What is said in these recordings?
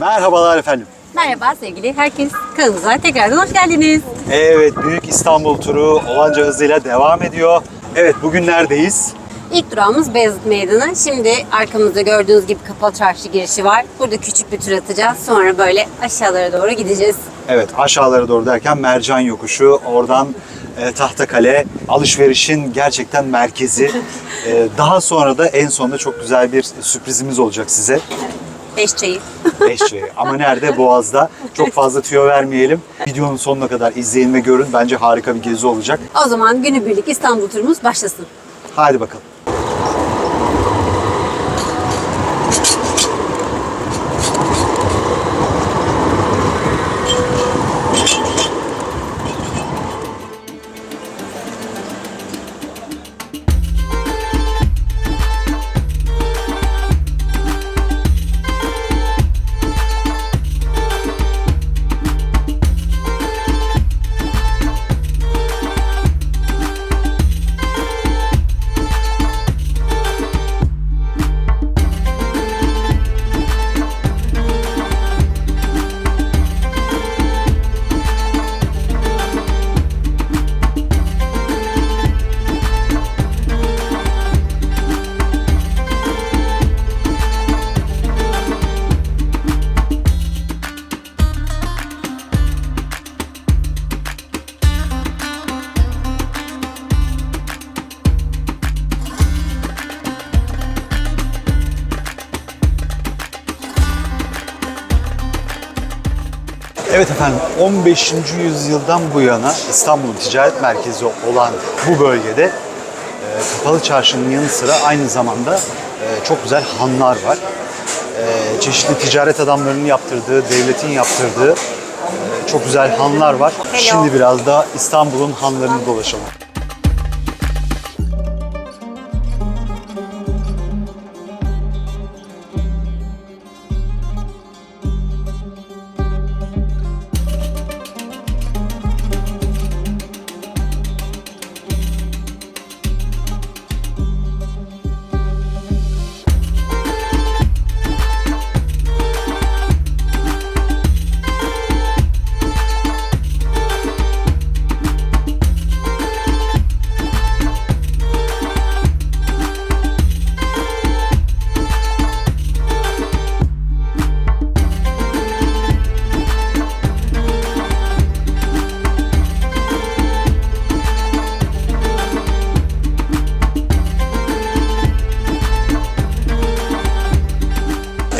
Merhabalar efendim. Merhaba sevgili herkes. Kanalımıza tekrardan hoş geldiniz. Evet, Büyük İstanbul turu olanca hızıyla devam ediyor. Evet, bugün neredeyiz? İlk durağımız Beyazıt Meydanı. Şimdi arkamızda gördüğünüz gibi kapalı çarşı girişi var. Burada küçük bir tur atacağız. Sonra böyle aşağılara doğru gideceğiz. Evet, aşağılara doğru derken Mercan Yokuşu, oradan e, Tahtakale, alışverişin gerçekten merkezi. E, daha sonra da en sonunda çok güzel bir sürprizimiz olacak size. Beş çayı. Eşeği. Ama nerede? Boğaz'da. Çok fazla tüyo vermeyelim. Videonun sonuna kadar izleyin ve görün. Bence harika bir gezi olacak. O zaman günübirlik İstanbul turumuz başlasın. Hadi bakalım. Evet efendim 15. yüzyıldan bu yana İstanbul'un ticaret merkezi olan bu bölgede e, kapalı çarşının yanı sıra aynı zamanda e, çok güzel hanlar var. E, çeşitli ticaret adamlarının yaptırdığı, devletin yaptırdığı e, çok güzel hanlar var. Hello. Şimdi biraz da İstanbul'un hanlarını dolaşalım.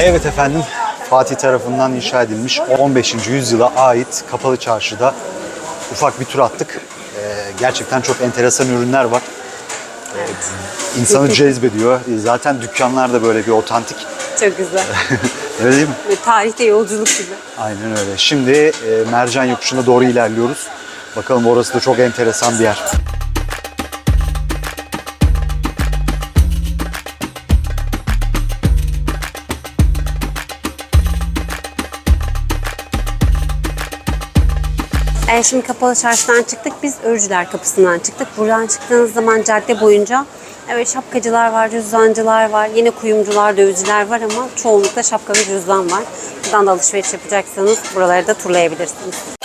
Evet efendim, Fatih tarafından inşa edilmiş 15. yüzyıla ait Kapalı Çarşı'da ufak bir tur attık. Ee, gerçekten çok enteresan ürünler var. Ee, insanı cezbediyor. Zaten dükkanlar da böyle bir otantik. Çok güzel. Öyle değil mi? Ve tarihte yolculuk gibi. Aynen öyle. Şimdi e, Mercan Yokuşu'na doğru ilerliyoruz. Bakalım orası da çok enteresan bir yer. E, şimdi kapalı çarşıdan çıktık. Biz Örücüler kapısından çıktık. Buradan çıktığınız zaman cadde boyunca evet şapkacılar var, cüzdancılar var. Yine kuyumcular, dövizciler var ama çoğunlukla şapka ve cüzdan var. Buradan da alışveriş yapacaksanız buraları da turlayabilirsiniz.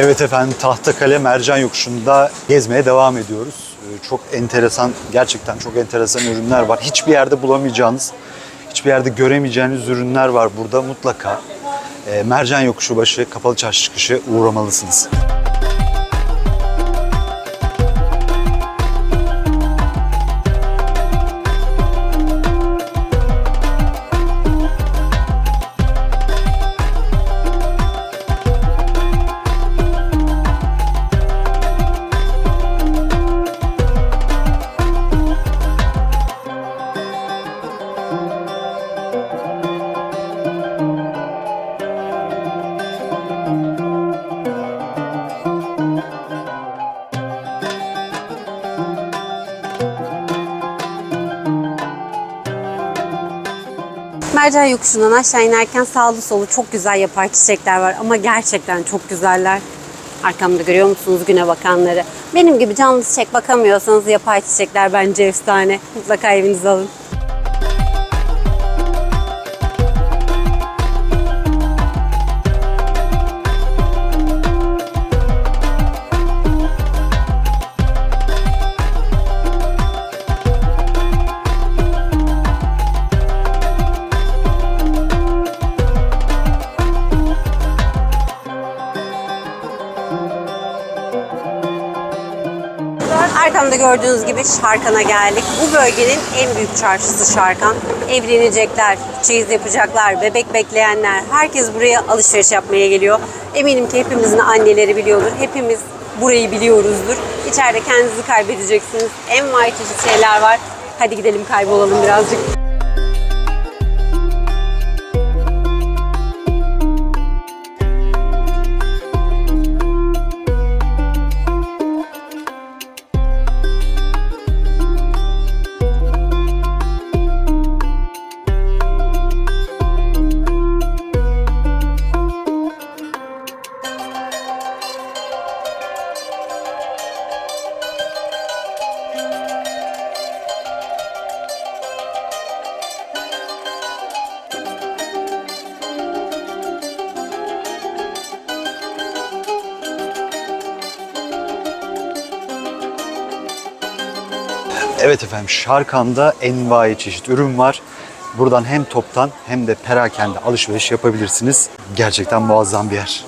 Evet efendim Tahtakale Mercan Yokuşu'nda gezmeye devam ediyoruz. Ee, Çok enteresan, gerçekten çok enteresan ürünler var. Hiçbir yerde bulamayacağınız, hiçbir yerde göremeyeceğiniz ürünler var burada mutlaka. e, Mercan Yokuşu başı, Kapalı Çarşı çıkışı uğramalısınız. Mercan yokuşundan aşağı inerken sağlı solu çok güzel yapay çiçekler var ama gerçekten çok güzeller. Arkamda görüyor musunuz güne bakanları? Benim gibi canlı çiçek bakamıyorsanız yapay çiçekler bence efsane. Mutlaka evinize alın. Gördüğünüz gibi Şarkan'a geldik. Bu bölgenin en büyük çarşısı Şarkan. Evlenecekler, çeyiz yapacaklar, bebek bekleyenler, herkes buraya alışveriş yapmaya geliyor. Eminim ki hepimizin anneleri biliyordur. Hepimiz burayı biliyoruzdur. İçeride kendinizi kaybedeceksiniz. Envai çeşit şeyler var. Hadi gidelim kaybolalım birazcık. Evet efendim Şarkan'da envai çeşit ürün var. Buradan hem toptan hem de perakende alışveriş yapabilirsiniz. Gerçekten muazzam bir yer.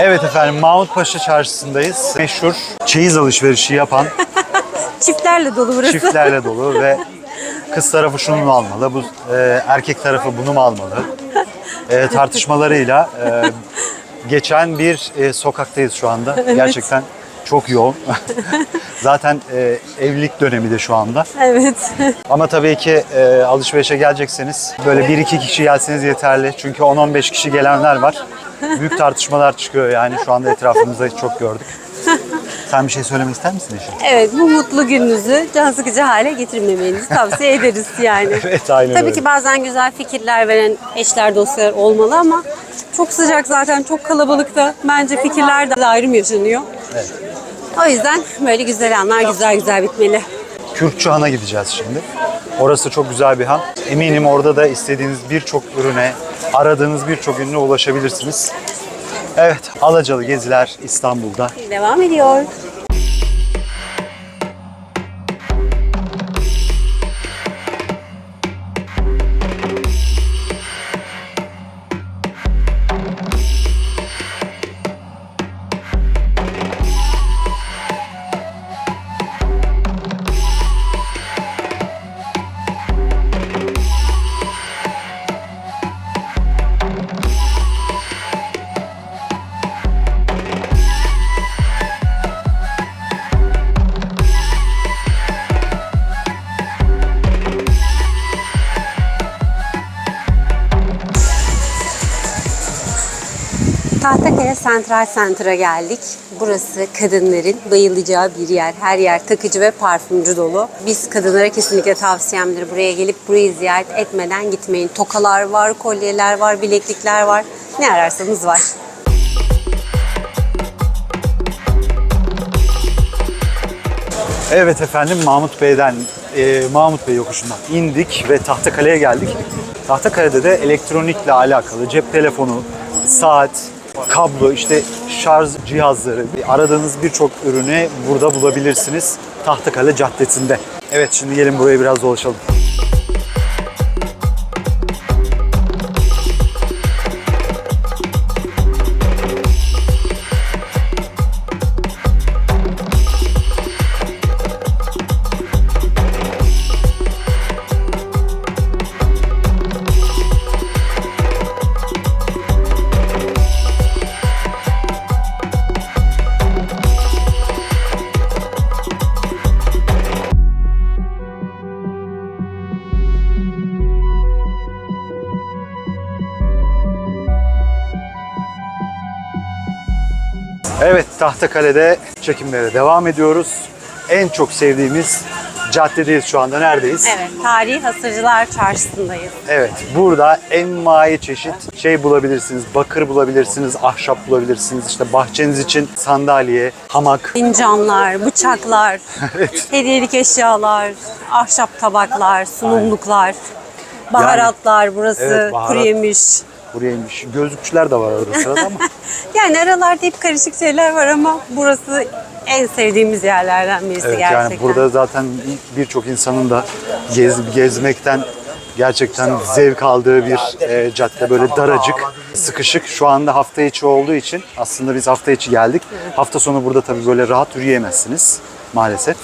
Evet efendim Mahmutpaşa Çarşısı'ndayız. Meşhur çeyiz alışverişi yapan Çiftlerle dolu burası. çiftlerle dolu ve kız tarafı şunu mu almalı, bu e, erkek tarafı bunu mu almalı e, tartışmalarıyla e, geçen bir e, sokaktayız şu anda. Gerçekten çok yoğun. Zaten e, evlilik dönemi de şu anda. Evet. Ama tabii ki e, alışverişe gelecekseniz böyle bir iki kişi gelseniz yeterli. Çünkü 10-15 kişi gelenler var. Büyük tartışmalar çıkıyor yani şu anda etrafımızda çok gördük. Sen bir şey söylemek ister misin Eşim? Evet bu mutlu gününüzü can sıkıcı hale getirmemenizi tavsiye ederiz yani. Evet aynen Tabii öyle. ki bazen güzel fikirler veren eşler dostlar olmalı ama çok sıcak zaten çok kalabalıkta bence fikirler de ayrım yaşanıyor. Evet. O yüzden böyle güzel anlar güzel güzel bitmeli. Kürkçü Han'a gideceğiz şimdi. Orası çok güzel bir han. Eminim orada da istediğiniz birçok ürüne, aradığınız birçok ürüne ulaşabilirsiniz. Evet, Alacalı geziler İstanbul'da. Devam ediyor. Tahtakale Central Center'a geldik. Burası kadınların bayılacağı bir yer. Her yer takıcı ve parfümcü dolu. Biz kadınlara kesinlikle tavsiyemdir. Buraya gelip burayı ziyaret etmeden gitmeyin. Tokalar var, kolyeler var, bileklikler var. Ne ararsanız var. Evet efendim Mahmut Bey'den, e, Mahmut Bey yokuşundan indik ve Tahtakale'ye geldik. Tahtakale'de de elektronikle alakalı cep telefonu, saat, kablo, işte şarj cihazları, aradığınız birçok ürünü burada bulabilirsiniz. Tahtakale Caddesi'nde. Evet şimdi gelin buraya biraz dolaşalım. Tahtakale'de çekimlere devam ediyoruz. En çok sevdiğimiz caddedeyiz şu anda. Neredeyiz? Evet, Tarihi Hasırcılar Çarşısı'ndayız. Evet, burada envai çeşit şey bulabilirsiniz. Bakır bulabilirsiniz, ahşap bulabilirsiniz. İşte bahçeniz için sandalye, hamak. Fincanlar, bıçaklar, hediyelik eşyalar, ahşap tabaklar, sunumluklar, baharatlar burası, Evet, baharat. kuru yemiş. Burayaymış. Gözlükçüler de var arada sırada ama. Yani aralarda hep karışık şeyler var ama burası en sevdiğimiz yerlerden birisi Evet gerçekten. yani burada zaten birçok insanın da gez, gezmekten gerçekten zevk aldığı bir e, cadde böyle daracık, sıkışık. Şu anda hafta içi olduğu için aslında biz hafta içi geldik. Hafta sonu burada tabii böyle rahat yürüyemezsiniz maalesef.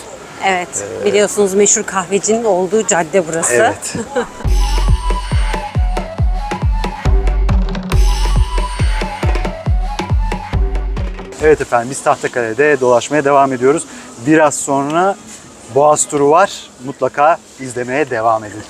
Evet, biliyorsunuz meşhur kahvecinin olduğu cadde burası. Evet. Evet efendim biz Tahtakale'de dolaşmaya devam ediyoruz. Biraz sonra Boğaz turu var. Mutlaka izlemeye devam edin.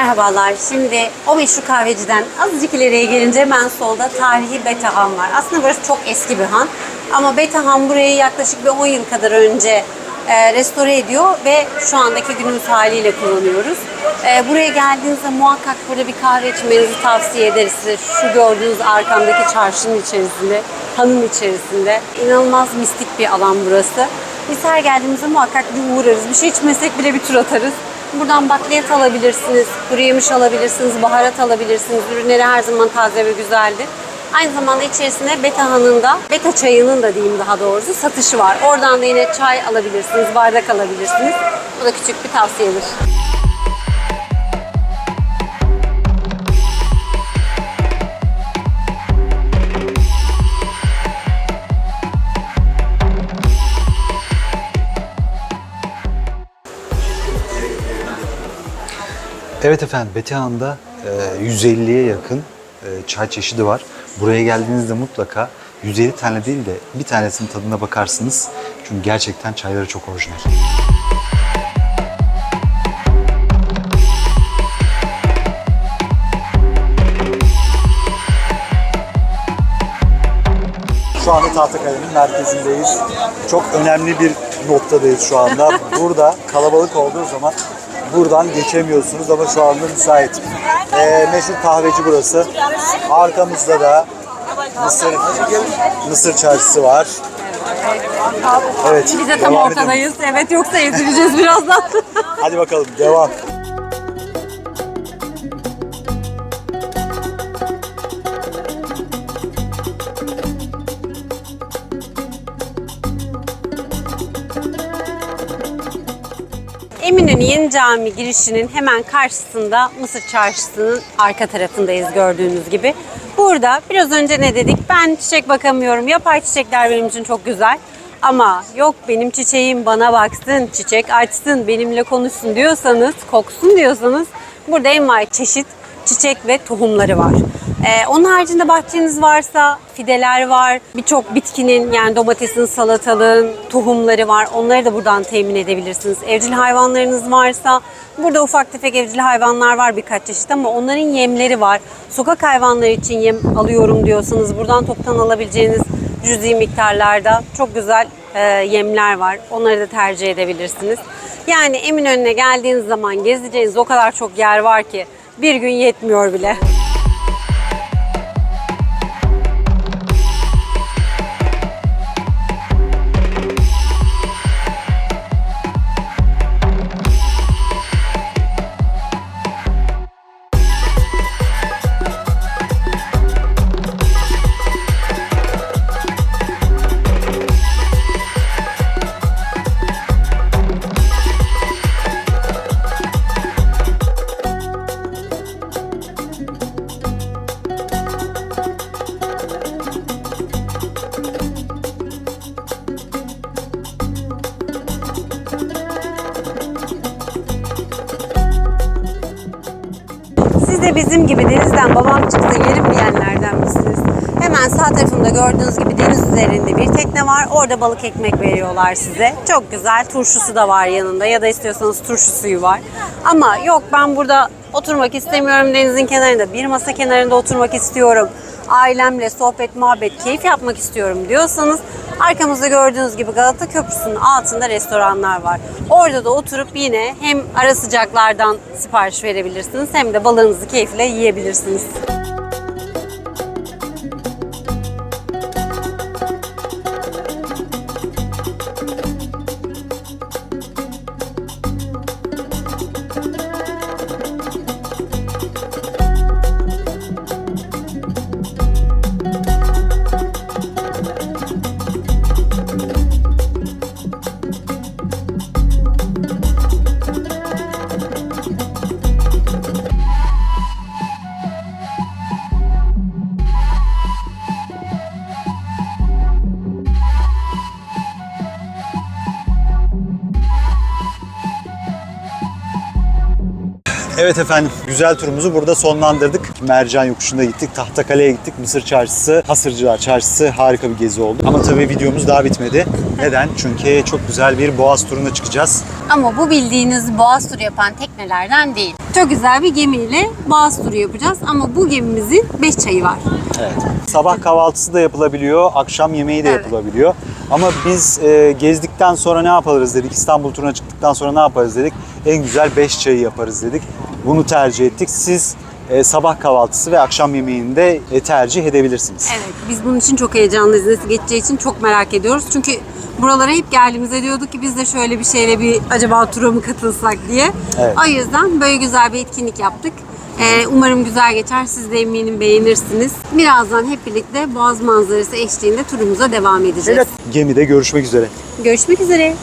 Merhabalar. Şimdi o meşhur kahveciden azıcık ileriye gelince hemen solda tarihi Beta Han var. Aslında burası çok eski bir han. Ama Beta Han burayı yaklaşık bir 10 yıl kadar önce e, restore ediyor ve şu andaki günümüz haliyle kullanıyoruz. E, buraya geldiğinizde muhakkak burada bir kahve içmenizi tavsiye ederiz size. Şu gördüğünüz arkamdaki çarşının içerisinde, hanın içerisinde. İnanılmaz mistik bir alan burası. Biz her geldiğimizde muhakkak bir uğrarız. Bir şey içmesek bile bir tur atarız. Buradan bakliyat alabilirsiniz, kuru yemiş alabilirsiniz, baharat alabilirsiniz. Ürünleri her zaman taze ve güzeldir. Aynı zamanda içerisinde Beta'nın da, Beta çayının da diyeyim daha doğrusu satışı var. Oradan da yine çay alabilirsiniz, bardak alabilirsiniz. Bu da küçük bir tavsiyedir. Evet efendim Betehan'da e, 150'ye yakın e, çay çeşidi var. Buraya geldiğinizde mutlaka 150 tane değil de bir tanesinin tadına bakarsınız. Çünkü gerçekten çayları çok orijinal. Şu anda Tahtakale'nin merkezindeyiz. Çok önemli bir noktadayız şu anda. Burada kalabalık olduğu zaman buradan geçemiyorsunuz ama şu anda müsait. Ee, meşhur kahveci burası. Arkamızda da Mısır, Mısır çarşısı var. Evet, Biz de tam devam edelim. ortadayız. Evet yoksa ezileceğiz birazdan. Hadi bakalım, devam. Eminönü Yeni Cami girişinin hemen karşısında Mısır Çarşısı'nın arka tarafındayız gördüğünüz gibi. Burada biraz önce ne dedik? Ben çiçek bakamıyorum. Yapay çiçekler benim için çok güzel. Ama yok benim çiçeğim bana baksın, çiçek açsın, benimle konuşsun diyorsanız, koksun diyorsanız burada envai çeşit çiçek ve tohumları var. Ee, onun haricinde bahçeniz varsa fideler var. Birçok bitkinin yani domatesin, salatalığın tohumları var. Onları da buradan temin edebilirsiniz. Evcil hayvanlarınız varsa burada ufak tefek evcil hayvanlar var birkaç çeşit ama onların yemleri var. Sokak hayvanları için yem alıyorum diyorsanız buradan toptan alabileceğiniz cüzi miktarlarda çok güzel e, yemler var. Onları da tercih edebilirsiniz. Yani Eminönü'ne geldiğiniz zaman gezeceğiniz o kadar çok yer var ki bir gün yetmiyor bile. De bizim gibi denizden babam çıktı yerim diyenlerden misiniz? Hemen sağ tarafında gördüğünüz gibi deniz üzerinde bir tekne var. Orada balık ekmek veriyorlar size. Çok güzel. Turşusu da var yanında ya da istiyorsanız turşu suyu var. Ama yok ben burada oturmak istemiyorum denizin kenarında. Bir masa kenarında oturmak istiyorum. Ailemle sohbet, muhabbet, keyif yapmak istiyorum diyorsanız arkamızda gördüğünüz gibi Galata Köprüsü'nün altında restoranlar var. Orada da oturup yine hem ara sıcaklardan sipariş verebilirsiniz hem de balığınızı keyifle yiyebilirsiniz. Evet efendim, güzel turumuzu burada sonlandırdık. Mercan Yokuşu'nda gittik, Tahtakale'ye gittik, Mısır Çarşısı, Hasırcılar Çarşısı harika bir gezi oldu. Ama tabii videomuz daha bitmedi. Neden? Çünkü çok güzel bir boğaz turuna çıkacağız. Ama bu bildiğiniz boğaz turu yapan teknelerden değil. Çok güzel bir gemiyle boğaz turu yapacağız ama bu gemimizin 5 çayı var. Evet. Sabah kahvaltısı da yapılabiliyor, akşam yemeği de Evet. yapılabiliyor. Ama biz e, gezdikten sonra ne yaparız dedik, İstanbul turuna çıktıktan sonra ne yaparız dedik. En güzel 5 çayı yaparız dedik. Bunu tercih ettik. Siz e, sabah kahvaltısı ve akşam yemeğini de e, tercih edebilirsiniz. Evet, biz bunun için çok heyecanlıyız. Nasıl geçeceği için çok merak ediyoruz. Çünkü buralara hep geldiğimizde diyorduk ki biz de şöyle bir şeyle bir acaba tura mı katılsak diye. Evet. O yüzden böyle güzel bir etkinlik yaptık. Ee, umarım güzel geçer. Siz de eminim beğenirsiniz. Birazdan hep birlikte Boğaz manzarası eşliğinde turumuza devam edeceğiz. Gemide görüşmek üzere. Görüşmek üzere.